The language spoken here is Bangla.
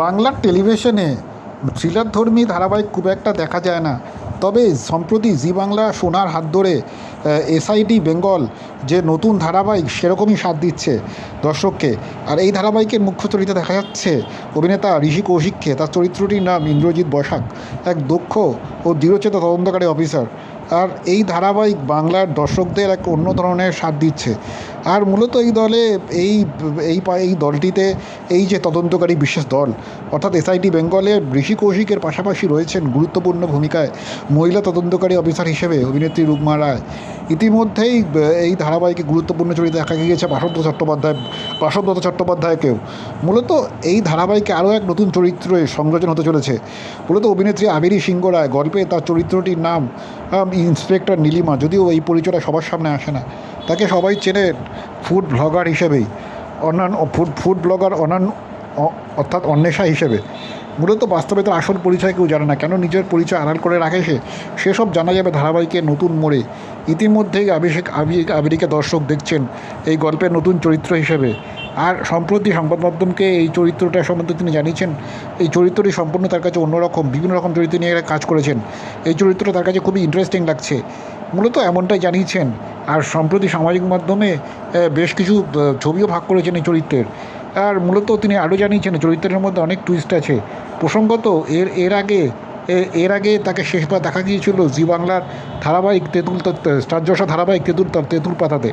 বাংলার টেলিভিশনে থ্রিলারধর্মী ধারাবাহিক খুব একটা দেখা যায় না। তবে সম্প্রতি জি বাংলা সোনার হাত ধরে এসআইটি বেঙ্গল যে নতুন ধারাবাহিক সেরকমই স্বাদ দিচ্ছে দর্শককে। আর এই ধারাবাহিকের মুখ্য চরিত্রে দেখা যাচ্ছে অভিনেতা ঋষি কৌশিককে। তার চরিত্রটির নাম ইন্দ্রজিৎ বসাক এক দক্ষ ও দৃঢ়চেতা তদন্তকারী অফিসার। আর এই ধারাবাহিক বাংলার দর্শকদের এক অন্য ধরনের স্বাদ দিচ্ছে। আর মূলত এই দলে এই এই এই দলটিতে এই যে তদন্তকারী বিশেষ দল, অর্থাৎ এসআইটি বেঙ্গলে ঋষি কৌশিকের পাশাপাশি রয়েছেন গুরুত্বপূর্ণ ভূমিকায় মহিলা তদন্তকারী অফিসার হিসেবে অভিনেত্রী রুকমা রায়। ইতিমধ্যেই, এই ধারাবাহিকে গুরুত্বপূর্ণ চরিত্রে দেখা গিয়েছে বাসন্ত চট্টোপাধ্যায় বাসন্তদত্ত চট্টোপাধ্যায়কেও। মূলত এই ধারাবাহিকে আরও এক নতুন চরিত্রে সংযোজন হতে চলেছে। মূলত অভিনেত্রী আবিরি সিংহ রায় গল্পে তার চরিত্রটির নাম ইন্সপেক্টর নীলিমা, যদিও এই পরিচয়টা সবার সামনে আসে না। তাকে সবাই চেনে ফুড ব্লগার হিসেবেই। অন্যান্য, ফুড ফুড ব্লগার অন্যান্য অর্থাৎ অন্বেষা হিসেবে। মূলত বাস্তবে তার আসল পরিচয় কেউ জানে না। কেন নিজের পরিচয় আড়াল করে রাখে সে? সেসব জানা যাবে ধারাবাহিকের নতুন মোড়ে। ইতিমধ্যেই অভিষেক আবি- আবিরিকে দর্শক দেখছেন এই গল্পের নতুন চরিত্র হিসেবে। আর সম্প্রতি সংবাদ মাধ্যমকে এই চরিত্রটা সম্বন্ধে তিনি জানিয়েছেন, এই চরিত্রটি সম্পূর্ণ তার কাছে অন্যরকম, বিভিন্ন রকম চরিত্র নিয়ে কাজ করেছেন। এই চরিত্রটা তার কাছে খুবই ইন্টারেস্টিং লাগছে। মূলত এমনটাই জানিয়েছেন। আর সম্প্রতি সামাজিক মাধ্যমে বেশ কিছু ছবিও ভাগ করেছেন এই চরিত্রের। আর মূলত তিনি আরও জানিয়েছেন, চরিত্রের মধ্যে অনেক টুইস্ট আছে। প্রসঙ্গত, এর এর আগে এর আগে তাকে শেষবার দেখা গিয়েছিল জি বাংলার ধারাবাহিক তেঁতুল স্টার জশা ধারাবাহিক তেঁতুল তেঁতুল পাতাতে।